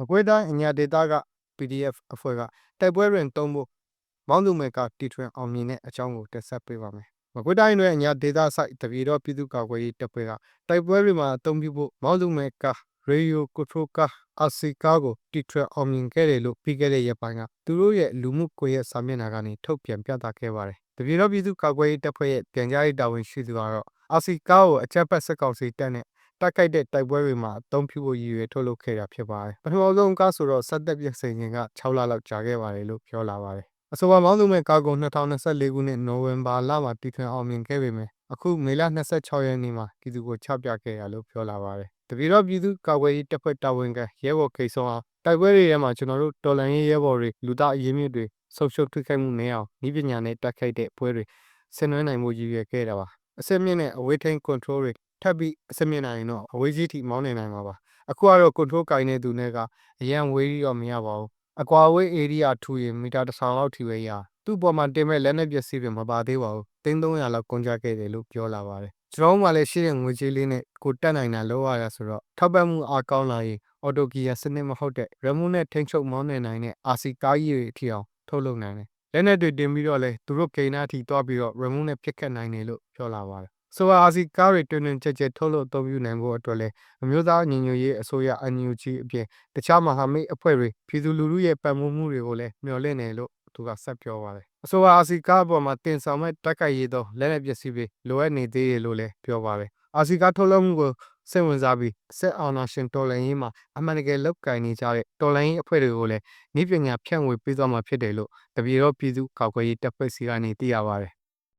မကွေးတိုင်းအညာဒေသက PDF အဖွဲ့ကတိုက်ပွဲတွင်သုံးဖို့မောင်းသူမဲ့ကတီထွင်အောင်မြင်တဲ့အကြောင်းကိုတင်ဆက်ပေးပါမယ်။မကွေးတိုင်းတွင်အညာဒေသဆိုင်တပြည်တော်ပြည်သူ့ကာကွယ်ရေးတပ်ဖွဲ့ကတိုက်ပွဲတွေမှာအသုံးပြုဖို့မောင်းသူမဲ့ကရေဒီယိုကွန်ထရိုကား RC ကားကိုတီထွင်အောင်မြင်ခဲ့တယ်လို့ပြီးခဲ့တဲ့ရက်ပိုင်းကသူတို့ရဲ့လူမှုကွန်ရက်စာမျက်နှာကနေထုတ်ပြန်ပြသခဲ့ပါတယ်။တပြည်တော်ပြည်သူ့ကာကွယ်ရေးတပ်ဖွဲ့ရဲ့ပြန်ကြားရေးတာဝန်ရှိသူကတော့ RC ကားကိုအကြက်ဖက်စစ်ကောင်စီတပ်နဲ့ တိုက်ခိုက်တဲ့တိုက်ပွဲတွေမှာအသုံးပြုဖို့ရည်ရွယ်ထုတ်လုပ်ခဲ့တာဖြစ်ပါတယ်။ပထမဆုံးကားဆိုတော့စက်သက်ပြည့်စင်ခြင်းက6လလောက်ကြာခဲ့ပါတယ်လို့ပြောလာပါတယ်။အဆိုပါမောင်းသူမဲ့ကားကို2024ခုနှစ်နိုဝင်ဘာလမှာတည်ထွင်အောင်မြင်ခဲ့ပေမဲ့အခုမေလ26ရက်နေ့မှာပြည်သူကိုချပြခဲ့ရလို့ပြောလာပါတယ်။တပြည်တော်ပြည်သူ့ကာကွယ်ရေးတပ်ဖွဲ့တာဝန်ခံရဲဘော်ခိတ်ဆောင်အောင်တိုက်ပွဲတွေထဲမှာကျွန်တော်တို့တော်လန်ရေးရဲဘော်တွေလူသားအရင်းမြစ်တွေဆုံးရှုံးထိခိုက်မှုနည်းအောင်ဤပညာနဲ့တိုက်ခိုက်တဲ့ပွဲတွေဆင်နွှဲနိုင်မှုရည်ရွယ်ခဲ့တာပါအစစ်မြင့်နဲ့အဝေးထိန် control တွေ ထပ်ပြီးအစစ်မြင့်နိုင်ရင်တော့အဝေးကြီးထိမောင်းနေနိုင်မှာပါအခုကတော့ control ကင်နေသူနဲ့ကအရန်ဝေးပြီးတော့မရပါဘူးအကွာဝေး area ထူရင်မီတာ1000လောက်ထိပဲရသူ့ပေါ်မှာတင်မဲ့လက်နက်ပစ္စည်းတွေမပါသေးပါဘူး3300လောက်ကုန်ကြခဲ့တယ်လို့ပြောလာပါတယ်ကျွန်တော်တို့မှလည်းရှိတဲ့ငွေကြေးလေးနဲ့ကိုတက်နိုင်တာလောက်ရတာဆိုတော့ထောက်ပံ့မှုအားကောင်းလာရင်အော်တိုဂီယာစနစ်မဟုတ်တဲ့ remote နဲ့ထိန်းချုပ်မောင်းနေနိုင်တဲ့ RC ကားကြီးတွေအထိအောင်ထုတ်လုပ်နိုင်တယ်လက်နက်တွေတင်ပြီးတော့လဲသူတို့ဂိမ်းနာအထိတွားပြီးတော့ remote နဲ့ဖြစ်ခတ်နိုင်တယ်လို့ပြောလာပါတယ် ဆိုပါ RC ကားတွေတွင်တွင်ကြဲကြဲထုတ်လုပ်အသုံးပြုနိုင်ဖို့အတွက်လဲအမျိုးသားညီညွတ်ရေးအစိုးရ NUG အပြင်တခြားမဟာမိတ်အဖွဲ့တွေပြည်သူလူထုရဲ့ပံ့ပိုးမှုတွေကိုလည်းမျှော်လင့်တယ်လို့သူကဆက်ပြောပါတယ်အဆိုပါ RC ကားအပေါ်မှာတင်ဆောင်မဲ့တက်ကြိုက်ရသောလက်နက်ပစ္စည်းတွေလိုအပ်နေသေးတယ်လို့လည်းပြောပါတယ်အာစီကာထုတ်လုပ်မှုကိုစိတ်ဝင်စားပြီးစစ်အာဏာရှင်တော်လှန်ရေးမှာအမှန်တကယ်လောက်ကင်နေကြတဲ့တော်လှန်ရေးအဖွဲ့တွေကိုလည်းဤပညာဖြန့်ဝေပေးသွားမှာဖြစ်တယ်လို့တပြည်တော်ပြည်သူ့ကာကွယ်ရေးတပ်ဖွဲ့စီကနေသိရပါတယ်